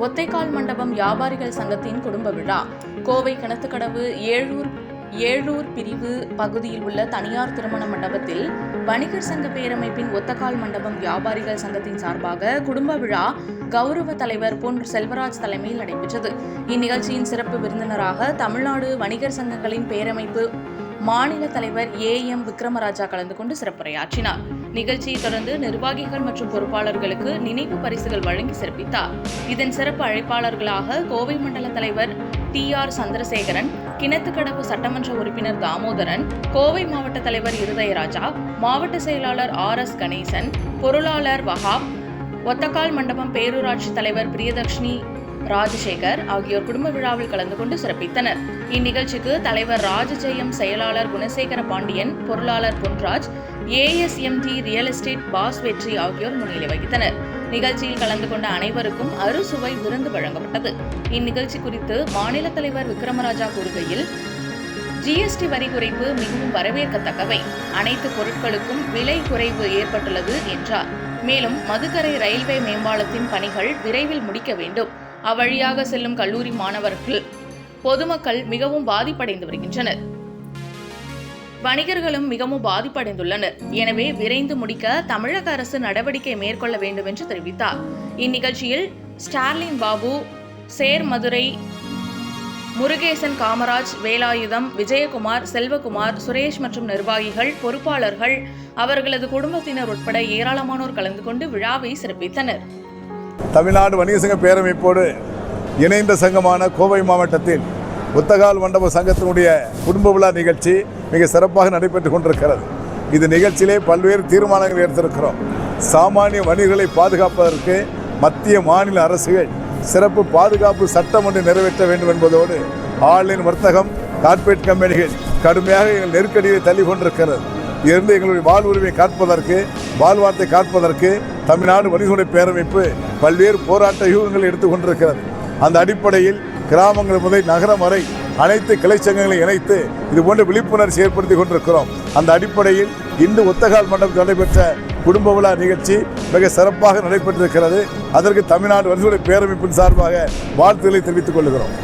ஒத்தைக்கால் மண்டபம் வியாபாரிகள் சங்கத்தின் குடும்ப விழா. கோவை கிணத்துக்கடவு ஏழூர் ஏழூர் பிரிவு பகுதியில் உள்ள தனியார் திருமண மண்டபத்தில் வணிகர் சங்க பேரமைப்பின் ஒத்தக்கால் மண்டபம் வியாபாரிகள் சங்கத்தின் சார்பாக குடும்ப விழா கௌரவ தலைவர் பொன் செல்வராஜ் தலைமையில் நடைபெற்றது. இந்நிகழ்ச்சியின் சிறப்பு விருந்தினராக தமிழ்நாடு வணிகர் சங்கங்களின் பேரமைப்பு மாநில தலைவர் ஏ. எம். விக்ரமராஜா கலந்து கொண்டு சிறப்புரையாற்றினார். நிகழ்ச்சியை தொடர்ந்து நிர்வாகிகள் மற்றும் பொறுப்பாளர்களுக்கு நினைவு பரிசுகள் வழங்கி சிறப்பித்தார். இதன் சிறப்பு அழைப்பாளர்களாக கோவை மண்டல தலைவர் டி. ஆர். சந்திரசேகரன் கிணத்துக்கடவு சட்டமன்ற உறுப்பினர் தாமோதரன் கோவை மாவட்ட தலைவர் இருதயராஜா மாவட்ட செயலாளர் ஆர். எஸ். கணேசன் பொருளாளர் வஹாப் ஒத்தக்கால் மண்டபம் பேரூராட்சி தலைவர் பிரியதர்ஷினி ராஜசேகர் ஆகியோர் குடும்ப விழாவில் கலந்து கொண்டு சிறப்பித்தனர். இந்நிகழ்ச்சிக்கு தலைவர் ராஜஜெயம் செயலாளர் குணசேகர பாண்டியன் பொருளாளர் Ponraj ASMD real estate boss Vetri ஆகியோர் முன்னிலை வகித்தனர். நிகழ்ச்சியில் கலந்து கொண்ட அனைவருக்கும் அறுசுவை விருந்து வழங்கப்பட்டது. இந்நிகழ்ச்சி குறித்து மாநில தலைவர் விக்ரமராஜா கூறுகையில் ஜிஎஸ்டி வரி குறைப்பு மிகவும் வரவேற்கத்தக்கவை. அனைத்து பொருட்களுக்கும் விலை குறைவு ஏற்பட்டுள்ளது என்றார். மேலும் மதுக்கரை ரயில்வே மேம்பாலத்தின் பணிகள் விரைவில் முடிக்க வேண்டும். அவ்வழியாக செல்லும் கல்லூரி மாணவர்கள் பொதுமக்கள் மிகவும் பாதிப்படைந்து வருகின்றனர். வணிகர்களும் மிகவும் பாதிப்படைந்துள்ளனர். எனவே விரைந்து முடிக்க தமிழக அரசு நடவடிக்கை மேற்கொள்ள வேண்டும் என்று தெரிவித்தார். இந்நிகழ்ச்சியில் ஸ்டார்லின் பாபு சேர் மதுரை முருகேசன் காமராஜ் வேலாயுதம் விஜயகுமார் செல்வகுமார் சுரேஷ் மற்றும் நிர்வாகிகள் பொறுப்பாளர்கள் அவர்களது குடும்பத்தினர் உட்பட ஏராளமானோர் கலந்து கொண்டு விழாவை சிறப்பித்தனர். தமிழ்நாடு வணிக சங்க பேரமைப்போடு இணைந்த சங்கமான கோவை மாவட்டத்தில் புத்தகால் மண்டப சங்கத்தினுடைய குடும்ப விழா நிகழ்ச்சி மிக சிறப்பாக நடைபெற்று கொண்டிருக்கிறது. இந்த நிகழ்ச்சியிலே பல்வேறு தீர்மானங்கள் எடுத்திருக்கிறோம். சாமானிய வணிகர்களை பாதுகாப்பதற்கு மத்திய மாநில அரசுகள் சிறப்பு பாதுகாப்பு சட்டம் ஒன்று நிறைவேற்ற வேண்டும் என்பதோடு ஆன்லைன் வர்த்தகம் கார்ப்பரேட் கம்பெனிகள் கடுமையாக எங்கள் நெருக்கடியை தள்ளி கொண்டிருக்கிறது. இருந்து எங்களுடைய வாழ்வுரிமை காப்பதற்கு வாழ்வார்த்தை காப்பதற்கு தமிழ்நாடு வணிகனுடைய பேரமைப்பு பல்வேறு போராட்ட யூகங்களை எடுத்துக்கொண்டிருக்கிறது அந்த அடிப்படையில் கிராமங்கள் முதல் நகரம் வரை அனைத்து கிளை சங்கங்களை இணைத்து இது போன்ற விழிப்புணர்ச்சி ஏற்படுத்தி கொண்டிருக்கிறோம். அந்த அடிப்படையில் இன்று ஒத்தகால் மண்டபத்தில் நடைபெற்ற குடும்ப விழா நிகழ்ச்சி மிக சிறப்பாக நடைபெற்றிருக்கிறது. அதற்கு தமிழ்நாடு வணிகனுடைய பேரமைப்பின் சார்பாக வாழ்த்துக்களை தெரிவித்துக் கொள்கிறோம்.